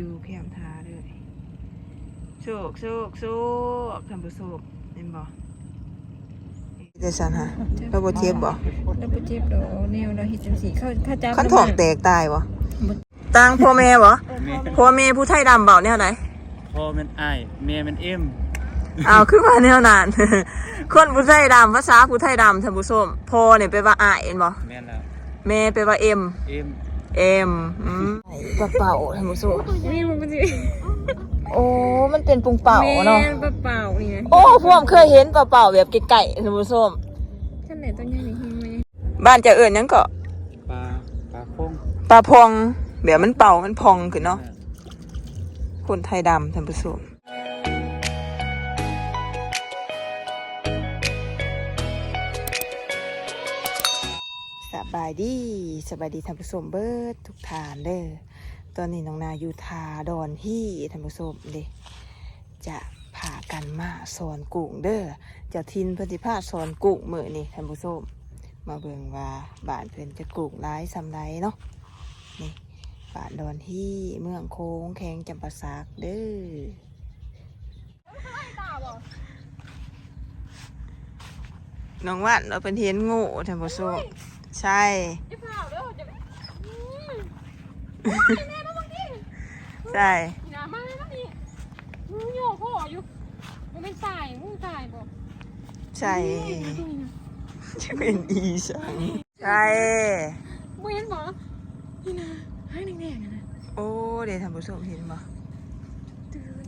อยู่แคมทาเลยโชคโชคโชคท่านผู้ชมเห็นบ่เดซันฮะเราบ่เจ็บบ่แล้วบ่เจ็บดอกแนวเราเฮ็ดจังซี่เขาเขาจับคันท้องแตกตายบ่ต่างพ่อแม่บ่แม่พ่อแม่ผู้ไทยดำเบ่แนวไหนพ่อมันอ้ายแม่มันเอ็มอ้าวคือว่าแนวนั้นคนผู้ไทยดำภาษาผู้ไทยดำท่านผู้ชมพ่อเนี่ยแปลว่าอ้ายเห็นบ่แม่นแล้วแม่แปลว่าเอ็มเอ็ม เอ็มอืมกระเป๋าท่านผู้ชมมีมันสิโอ้ มันเป็นปุงเป่าเนาะแม่ปลาเปล่านี่นะโอ้พวกเคยเห็นปลาเป่าแบบไก่ๆท่านผู้ชมท่านไหนตัวใหญ่นี่เห็นไหมบ้านจะเอื่นหยังก็ปลาปลาโคงปลาพองแบบมันเป่ามันพองขึ้นเนาะคนไทยดำท่านผู้ชมสบายดีสบายดีท่านผู้ชมเบิร์ดทุกทานเด้อตอนนี้น้องนาอยู่ทาดอนที่ท่านผู้ชมเด้จะพากันมาสอนกุ้งเด้อจะทินพิ่นสิพาสอนกุ้งมือนี้ท่านผู้ชมมาเบิ่งว่าบ้านเพิ่อนจะกุ้งหลายซำใดเนาะนี่บ้านดอนที่เมืองโค้งแข็งจำปาสักเด้อน้องว่านเราเป็นเห็นงูท่านผู้ชม ใช่จะเปล่าเด้อจะใช่หนามาแล้วนี่มึงโยกพ่ออยู่มันเป็นสายมึงสายบ่ใช่จะเป็นอีสังใช่บ่เห็นบ่นี่นะให้แดงๆอะนะโอ้เดี๋ยวท่านผู้ชมเห็นบ่ตื่น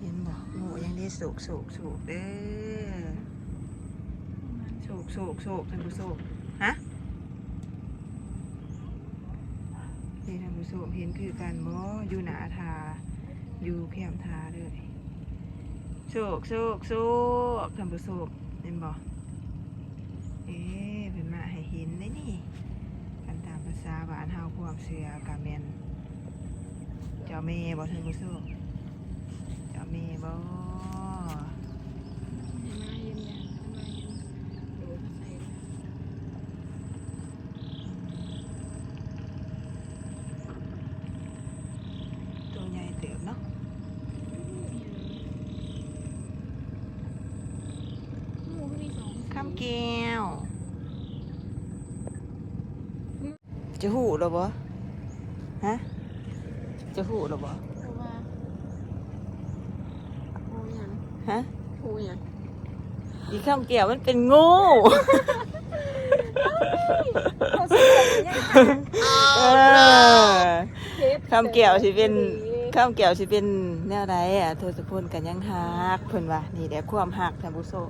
เห็นบ่งูยังได้โศกโศกโศกเด้อโศกโศกโศกท่านผู้ชม ฮะนี่ท่านผู้ชมเห็นคือกันบ่อยู่หนาทา อยู่แคมทาเลยโศกโศกโศกท่านผู้ชมเห็นบ่เอ๊ะเป็นมาให้เห็นได้นี่กันตามภาษาบ้านเฮาความเชื่อกาแมนเจ้าแม่บ่ท่านผู้ชมจะมีบ่ ให้มาเห็นเนี่ยให้มาเห็นโดนใส่ ตัวใหญ่เติบเนาะ งูก็มีสอง ข้ามแก้ว จะหูหรอบ่ฮะ จะหูหรอบ่เพราะว่าโอ้ยังฮะโอ้ยังอีข้ามแก้วมันเป็นงูเขาเสียยังไงเออเทปข้ามแก้วสิเป็นข้ามแก้วสิเป็นแนวใดอะโทษพลกันยังฮักเพิ่นว่านี่แหละความฮักท่านผู้ชม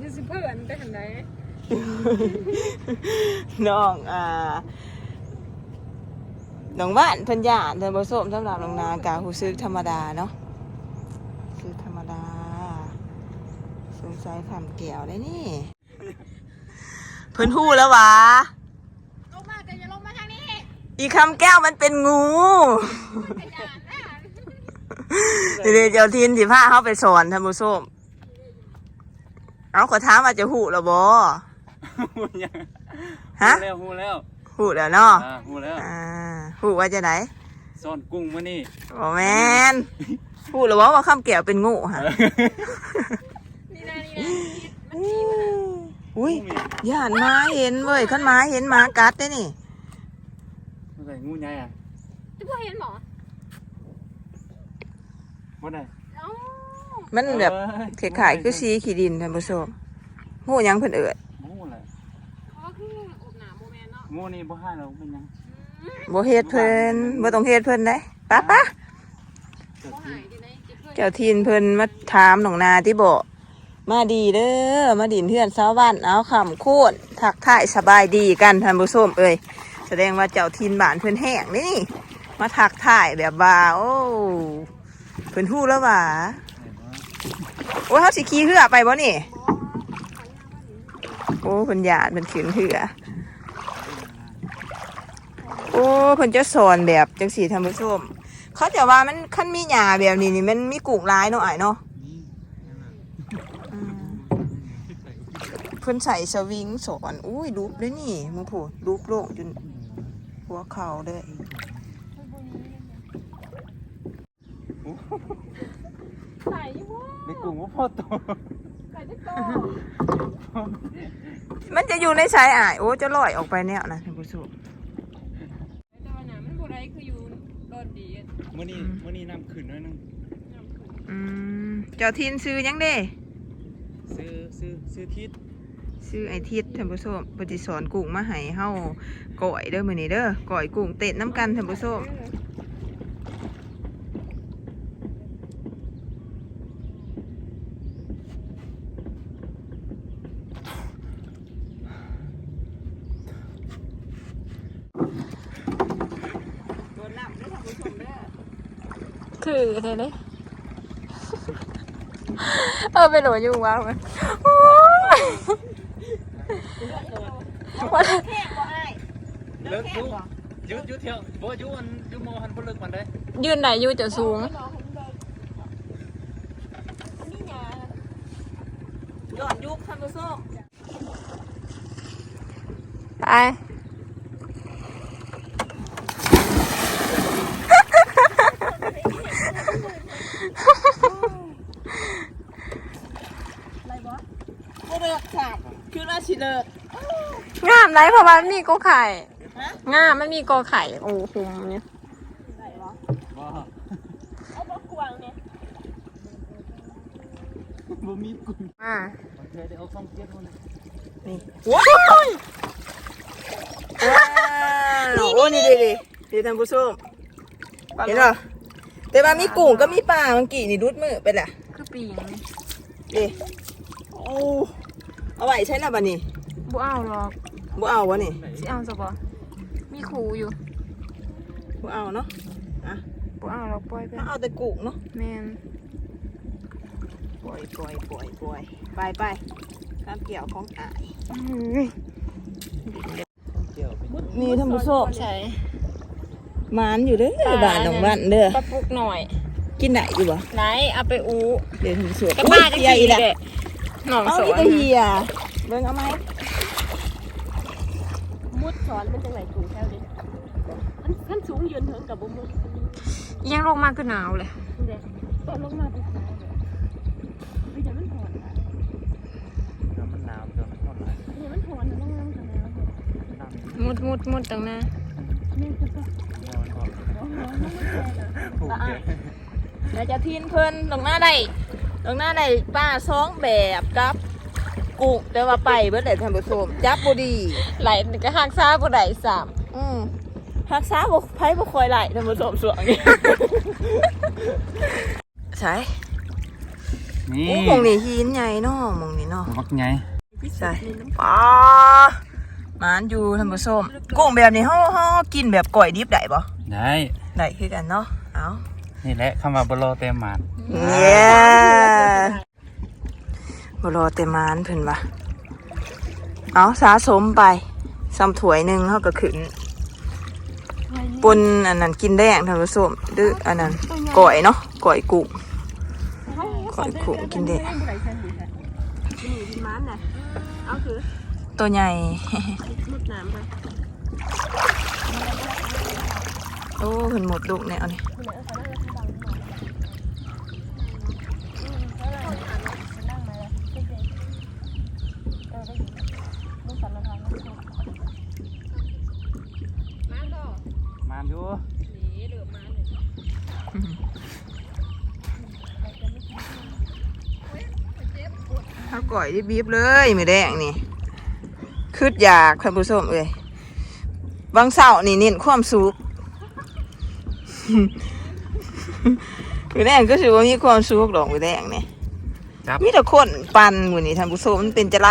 ยูสิเพื่อนไปทางไหนน้องอ่า น้องบ้านเพันยานเดินผสมสำหรับน้องนากาหูซึกธรรมดาเนาะซึกธรรมดา สงสัยคำเกี่ยวได้นี่ เพิ่นหูแล้ววะลงมาแต่อย่าลงมาทางนี้อีคำแก้วมันเป็นงูขยันนะเดี๋ยวเจ้าทินสิพาเขาไปสอนท่านผู้ชมเอาขอถามว่าจะหูแล้วบ่ หูยังฮะหูแล้วหูแล้ว หูแล้วเนาะอ่าหูแล้วอ่าหูว่าจะไหนซ่อนกุ้งมานี่บอแมนพูดแล้วว่าว่าข้ามแก้วเป็นงูฮะนี่นะนี่นะอุ้ยย่านหม้าเห็นเว้ยขันหม้าเห็นหม้ากัดได้นี่มันใส่งูใหญ่อะจะพูดเห็นหมอบ่ได้เอ้ามันแบบเอ้ยขายๆคือซีขี้ดินท่านผู้ชมงูหยังเพิ่นเอิด งูนี่บ่ให้เราเป็นหยังบ่เฮ็ดเพิ่นบ่ต้องเฮ็ดเพิ่นได้ป้าป้าเกิดเขาขึ้หานยดีไหนจิเพื่อนเจ้าทินเพิ่นมาถามหนองนาที่บ่มาดีเด้อมาดินเทือนชาวบ้านเอาคำคูนทักทายสบายดีกันท่านผู้ชมเอ้ยแสดงว่าเจ้าทินบ้านเพิ่นแห้งนี่ มาทักทายแบบว่าโอ้เพิ่นฮู้แล้วว่าโอ้เขาสิขี่เหือไปบ่นี่ โอ้เพิ่นหยาดเพิ่นขืนเหือโอ้เพิ่นจะสอนแบบจังสีท่านผู้ชม เขาจะว่ามันคันมีหญ้าแบบนี้นี่มันมีกุ้งหลายเนาะไอ้ายเนาะอืมเพิ่นใส่สวิงสอนอุ้ยรูปเลยนี่มึงพูดรูปโลกจนหัวเข่าเลยใส่ยี่ห้อในกลุ่มว่าพ่อโตใส่ได้โตมันจะอยู่ในสายอ่ายโอ้จะลอยออกไปแนวนะท่านผู้ชม แต่ว่าหนามันบ่ได้คืออยู่โดนดีมื่อนี้มื่อนี้น้ำขึ้นหน้อยนึงอืมเจ้าทินซื้อยังเด้ซื้อซื้อซื้อทิศซื้อไอทิศท่านผู้ชมปฏิสอนกุ้งมาให้เฮาก่อยเด้อมื้อนี้เด้อก่อยกุ้งเต้นน้ำกันท่านผู้ชม คือเลยเลยเออไปโหลอยู่ว้าวมันว่าเลิกยุยุยุเที่ยวบ่ยุอันยุโมหันพุ่นเลิกมันได้ยืนไหนอยู่จะสูงย้อนยุคท่านผู้ชมไป บ่เลิกค่ะคือว่า สิเลิกงามไรเพราะว่ามันมีกอไข่งามมันมีกอไข่ โอ้โหเนี่ยบ่เอาบ่กวางเนี่ยบ่มีกลุ่มอ่าโอเคเดี๋ยวเอาซ่องเกียร์คนนึงนี่ว้าวว้าวโอ้นี่ดิดิดิท่านผู้ชมเห็นเหรอแต่ว่ามีกุ้งก็มีปลาเมื่อกี้นี่รุดมือไปแหละคือปีงดิโอ้ เอาไว้ใช้ละบัดนี้บ่เอาหรอกบ่เอาวะนี่สิเอาจะบ่มีครูอยู่บ่เอาเนาะอะบ่เอาหรอกปล่อยไปถ้าเอาแต่กุ้งเนาะแม่นปล่อยปล่อยปล่อยปล่อยไปไปข้ามเกี่ยวของอายเกี่ยวไปนี่ท่านผู้ชมใช่หมานอยู่เด้อบ้านของบ้านเด้อปลาปุกหน่อย กินได้อยู่บ่ไหนเอาไปอูเดี๋ยวท่านผู้ชมก็ป้าจะเฮียกิอีนแหละเด็ หนองเอาสวอีนกเฮียเบิ่งเอาไหมมุดสอนมันจังไหนถูกแถวนี้มันขั้นสูงยืนเถิงกับบุมุดยังลงมาคือหนาวเลยนี่เด็ตอนลงมาไปขายเลยไปเดี๋ยวมันถอนอะเดี๋ยวมันหนาวเดี๋ยวมันร้อนหลายเดี๋ยวมันถอนนะต้องนั่งกันแล้วน้ำมุดมุดมุดตรงหน้านี่คือก็เดี๋ยวมันร้อนร้องร้องไม่แก่เลยผูกเกียร์เดี๋ยวจะทินเพิ่นตรงหน้าได้ ตรงหน้าได้ป้าสองแบบกับกุ้งแต่ว่าไปเบิดเลยท่านผู้ชมจับบ่ดีไหลก็หักซ้าบ่ได้สามอืมฮักษาบ่ไผบ่คอยไหลท่านผู้ชมสวงนี่ใช่นี่โอ้หมองนี่หินใหญ่เนาะหมองนี่เนาะมักไงใช่ป้าหมานอยู่ท่านผู้ชมกุ้งแบบนี้เฮาเฮากินแบบก่อยดิบได้บ่ได้ได้คือกันเนาะเอา นี่แหละคำว่าบรอเต็มหมานเย้บ่รอแต่หมานเพิ่นว่าเอาสะสมไปซ้ำถวยหนึ่งเฮาก็ขึ้นปนอันนั้นกินแดงท่านผู้ชมดื้ออันนั้นก่อยเนาะก่อยกุ้งก่อยกุ้งกินแดงผู้ใดฉันดีค่ะนี่ดินมันน่ะเอาคือตัวใหญ่โอ้เพิ่นหมดลูกแนวนี่ผู้ใดเอาเนั่งแล้วเขาดังหน่อยอืมแล้วเราอ่านแล้วฉันนั่งมาแล้วเจ๊เออไปอยู่ลูกสันละทางแล้ว มาต่อ มานอยู่นี่เดือมาเลยถ้าก่อยที่บีบเลยมือแดงนี่คืดอยากท่านผู้ชมเอ้ยบางเสาร์นี่เน้นความสุขมือแดงก็ถือว่ามีความสุขดอกมือแดงเนี่ยจับมีแต่คนปันมือนี่ท่านผู้ชมมันเป็นจะไร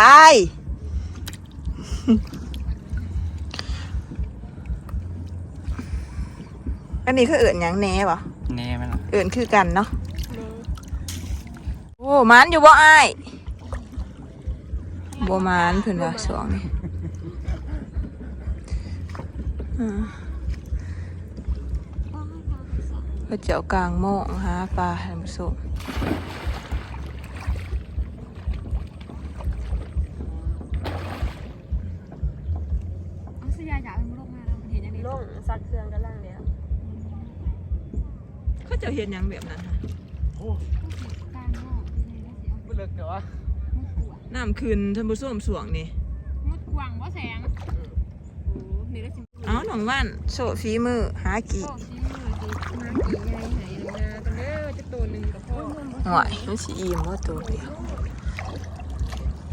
อันนี้คือเอิ่นหยังแหน่ปะแน่ไหมล่ะเอิ่นคือกันเนาะโอ้มันอยู่บ่อ้ายบ่มันเพิ่นว่าสองนี่อืมพระเจ้ากลางโมงหาปลาท่านผู้ชม เป็นลงมาแล้วเห็นยังไงลงซักเครื่องกันล่างแล้วเขาจะเห็นยังแบบนั้นฮะไม่เลิกเดี๋ยววะน้ำคืนท่านผู้ชมสวงนี่มุดกวางว่าแสงโอ้นี่ได้สิเอาหนองว่านโชว์ฝีมือหากี่โอ้ชี้มือสิมากี่ไงหายมากันเด้อจะตัวหนึ่งกับพ่อหวยมันสีอิ่มว่าตัวเดียว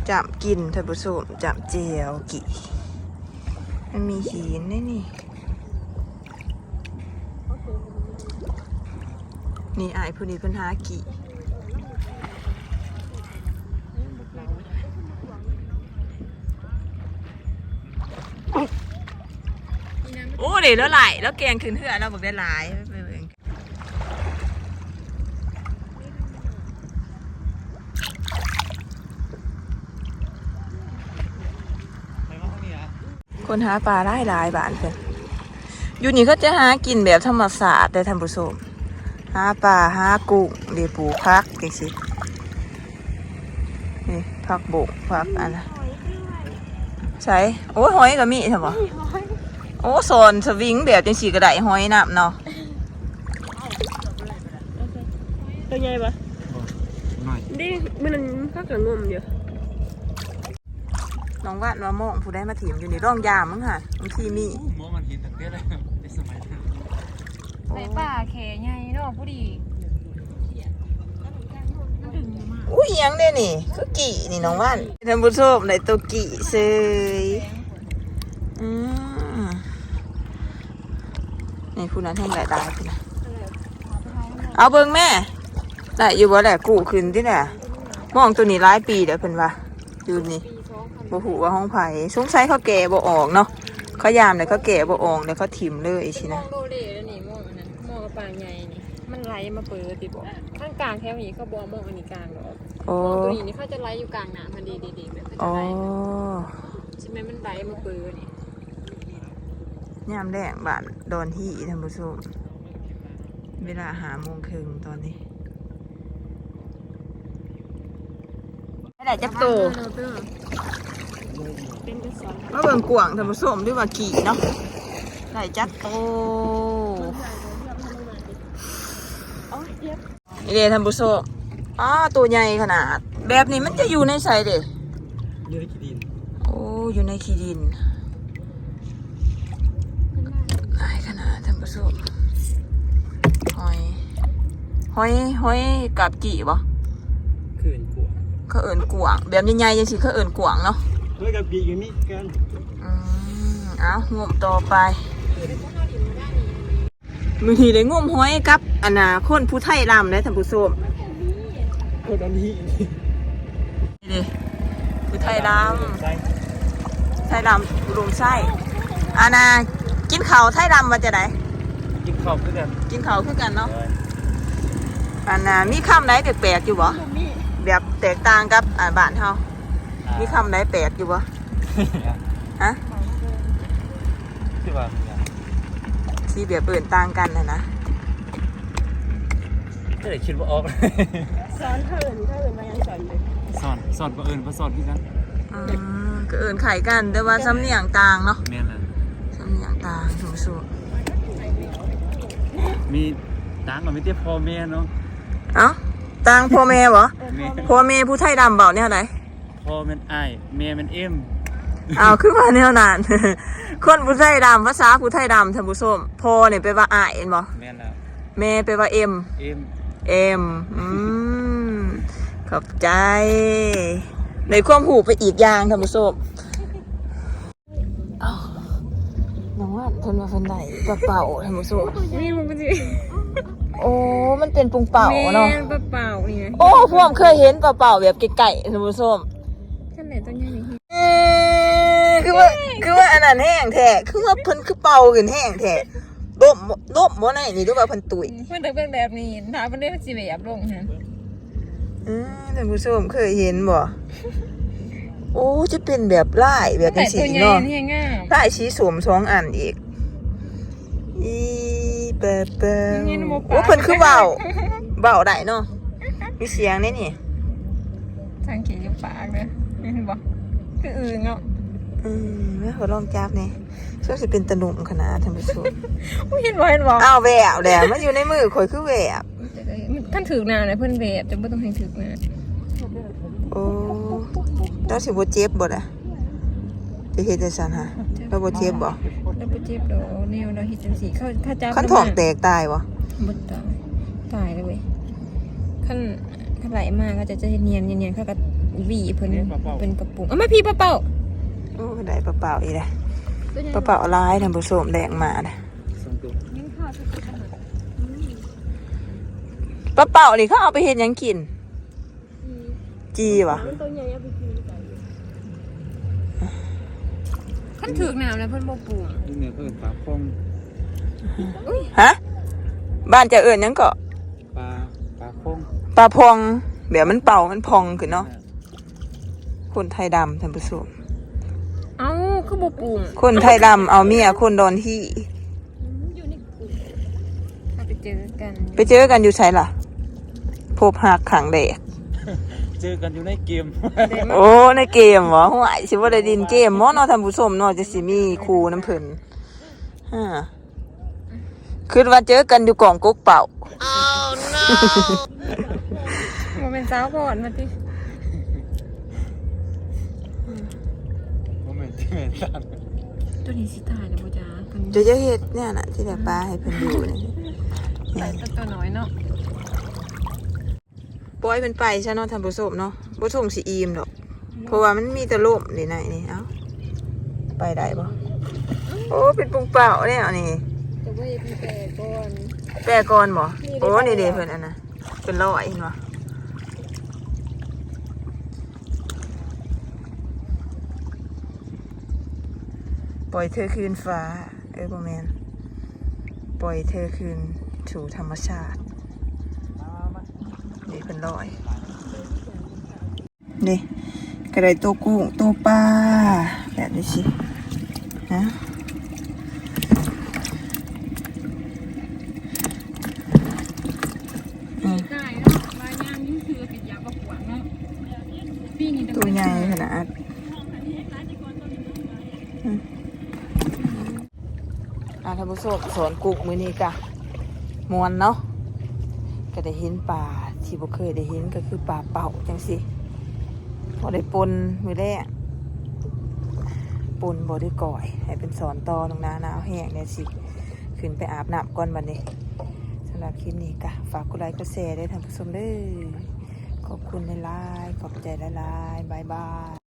จับกินท่านผู้ชมจับเจียวกี่มันมีหินนี่นี่ นี่อายผู้นี้เพิ่นหากี่โอ้เดี๋ยวแล้วไหลแล้วแกงขึ้นเหือเราบอกได้หลายไปเบิ่งคนหาปลาได้หลายบานเพิ่นอยู่นี่เขาจะหากินแบบธรรมศาสตร์ได้ท่านผู้ชม หาปลาหากุ้งเดี๋ยวปลูกพักจังสินี่พักบุกพักอันนะใช่โอ้ยหอยก็มีใช่ปะโอ้โซนสวิงแบบจังสีก็ได้หอยน้ำเนาะตัวใหญ่ปะหน่อยดิมันพักกับงมอยู่น้องว่าน้องโมงผู้ได้มาถิ่มอยู่นี่ร่องยามมั้งค่ะบางทีมีมองมันหินตั้งแต่เลยในสมัยนั้น ใส่ป่าแขใหญ่เนาะผู้ดีดึงอยู่มากอุ้ยยังเด้นี่คือกี่นี่น้องว่านท่านผู้ชมในตัวกี่เซยอืมนี่ผู้นั้นแห้งหลายตายพี่นะเอาเบิ่งแม่ได้อยู่บ่แหละกูขึ้นที่แหละมองตัวนี้หลายปีเดี๋ยวเพิ่นว่าอยู่นี่ปีสองพันบ่หูว่าห้องไผ่สงสัยเขาแก่บ่ออกเนาะเขายามเลยเขาแก่บ่ออกเดี๋ยวเขาถิ่มเลยสินะ ป่าใหญ่นี่มันไหลมาเปิดติบอกข้างกลางแค่นี้เขาบอกมองอันนี้กลางหรอกโอ้มองตัวนี้นี่เขาจะไหลอยู่กลางน้ำมันดีดีๆแบบเขาโอ้จะไหลใช่ไหมมันไหลมาเปิดนี่ยามแดงบ้านดอนที่ท่านผู้ชมเวลาหาโมงครึ่งตอนนี้ไม่ได้จักโตเป็นกระสอบมาเบิ่งกวางท่านผู้ชมด้วยว่ากี่เนาะได้จักโต นี่เด้ท่านผู้ชมอ้าตัวใหญ่ขนาด แบบนี้มันจะอยู่ในไสเด้เยอะกี่ดิน โอ้อยู่ในขี้ดินหลายขนาดท่านผู้ชมหอย หอยหอยกับกี่บ่คืนกลัวเขาเอินกวางแบบใหญ่ๆยังสิเขาเอินกวางเนาะเฮ้ยกับกี่กันนี่กัน อืมเอางมต่อไป มือทีได้งมหอยกับอนนาคนผู้ไทยลำเลยท่านผู้ชมเออตอนนี้นี่ดิผู้ไทยลใช่ำไทยลำอุดมไส้อานากินข้าวไทยลำมาจะไหนกินข้าวด้วยกันกินข้าวคือกันเนาะอันน่ะมีคำไหนแปลกๆอยู่บ่แบบแตกต่างกับอ่าบ้านเฮามีคำไหนแปลกอยู่บ่ฮะที่ว่า ที่แบบเอื่นต่างกันนะนะก็เลยคิดว่าออกสอนเท่าอื่นเท่าอื่นมายังสอนเลยสอนสอนก็เอิญก็สอนพี่กันอืมก็เอื่นไข่กันแต่ว่าสำเนียงต่างเนาะแม่นละสำเนียงต่างสูงสุดมีตังกับมีเตี้ยพ่อแม่เนาะเอ้าต่างพ่อแม่บ่แม่พ่อแม่ผู้ไทยดำเบาเนี่ยไหนพ่อแม่นอ้ายแม่แม่นเอ็ม อ้าวคือว่าแนวนาน คนผู้ไทยดำภาษาผู้ไทยดำท่านผู้ชมพ่อเนี่ยแปลว่าอ้ายเห็นบ่แม่นละแม่แปลว่าเอ็มเอ็มเอ็มอืมขอบใจในความหูไปอีกอย่างท่านผู้ชมอ้าวน้องว่านเพิ่นมาเพิ่นไหนกระเป๋าท่านผู้ชมนี่มันเป็นสิโอ้มันเป็นปุงเป่าเนาะแม่ปลาเปล่านี่นะโอ้พวกเคยเห็นเป่าๆแบบไก่ๆท่านผู้ชมขั้นไหนตัวใหญ่นี่เอ้ยคือ ว่าคือว่าอันนั้นแห้งแท้คือว่าเพิ่นคือเป่าขึ้นแห้งแท้ล่มล่มบ่ไหนนี่ดูว่าเพิ่นตุยเพื่อนถึงเป็นแบบนี้ถ้าเพื่อนได้สิแบบลงฮะอืมท่านผู้ชมเคยเห็นบ่โอ้จะเป็นแบบลายแบบแต่นี้สีตัวใหญ่เนาะนี่ยังงามลายสีสวมสองอันอีกอีเปะเปะโอ้เพิ่นคือเบาเบาได้เนาะมีเสียงนี่นี่ทางเขียนปากเลยเห็นบ่คืออื่นเนาะ อืมแม่ขอลองจับนี่ช่สิเป็นตะหนุ่มขนาดท่านผู้ชมเห็นบ่เห็นบ่อ้าวแหววแหละมันอยู่ในมือข่อยคือแหววขั้นถือหนาเลยเพิ่นเวทจะไม่ต้องให้ถือหนาโอ้แล้วสิบ่เจ็บบ่ล่ะจะเฮ็ดจังซั่นฮะแล้วบ่เจ็บบ่แล้วบ่เจ็บดอกแนวเราเฮ็ดจังซี่เขาถ้าจับคันท้องแตกตายบ่บ่ตายตายเลยเว้ยขั้นขั้นไหลมาก็จะจะเนียนเนียนๆเขาก็หวีเพิ่นเป็นกระปุกเอามาพี่ป้าเป้า โอ้ได้เปล่าๆอีกแล้วเปล่าๆลายท่านผู้ชมแดงมาน่ะส่งตัวปลาเป่านี่เขาเอาไปเฮ็ดหยังกิน จีวะตัวใหญ่เอาไปกินไก่ขั้นถือหนามแล้วเพิ่นบ่ปรุงนี่เนี่ยเพิ่นปลาพงฮะบ้านจะเอิญยังเกาะปลาปลาพงปลาพองเดี๋ยวมันเป่ามันพองขึ้นเนาะคนไทยดำท่านผู้ชมเอ้าคือบ่ปรุงคนไทยดำเอาเมียคนดอนที่ถ้าไปเจอกันไปเจอกันอยู่ใช่ล่ะ พบหักขังเด็กเจอกันอยู่ในเกม ได้มาโอ้ ในเกมเหรอห่วยสิว่าได้ดินเกมมอเนาะท่านผู้ชมเนาะจะสิมีครูน้ำเพิ่นฮ่าคือว่าเจอกันอยู่กล่องกุ๊กเป่าบ่เป็นสาวก่อนมาติ โมเมนต์ที่แม่นตันตัวนี้สิตายแล้วบ่จ้ากันเดี๋ยวจะเฮ็ดเนี่ยน่ะที่ได้ปลาให้เพิ่นดูนี่ใส่ตัวน้อยเนาะปล่อยมันไปใช่เนาะท่านผู้ชมเนาะบ่ส่งสิอิ่มดอก เพราะว่ามันมีแต่ลมนี่นะนี่เอ้าไปได้บ่โอ้เป็นปุงเปล่าเนี่ยนี่แต่ว่าอย่าเพิ่งแก่ก่อนแปรก่อนบ่โอ้นี่เด้เพิ่นอันน่ะเป็นร้อยเห็นบ่ ล่อยเธอคืนฟ้า เออบ่แมน ปล่อยเธอคืนถูธรรมชาตินี่เป็นรอยนี่กระไดตัวกุ้งตัวปลาแบบนี้สินะ ตายเนาะว่ายามยิ่งคือติดยาประกวดเนาะปีนี้ ตัวใหญ่ขนาดอืม อ่าท่านผู้ชมสวนกุกมือนี้กะมวนเนาะก็ได้เห็นป่าที่บ่เคยได้เห็นก็คือป่าเป่าจังสิพอได้ปนมือแรกปนบ่ได้ก่อย ให้เป็นสอนตอตรงนาหนาวแห้งเนี่ยสิ ขึ้นไปอาบน้ำก่อนบัดนี้สำหรับคลิปนี้กะฝากกดไลค์กดแชร์ด้วยท่านผู้ชมเด้อขอบคุณหลายๆขอบใจหลายๆบายบาย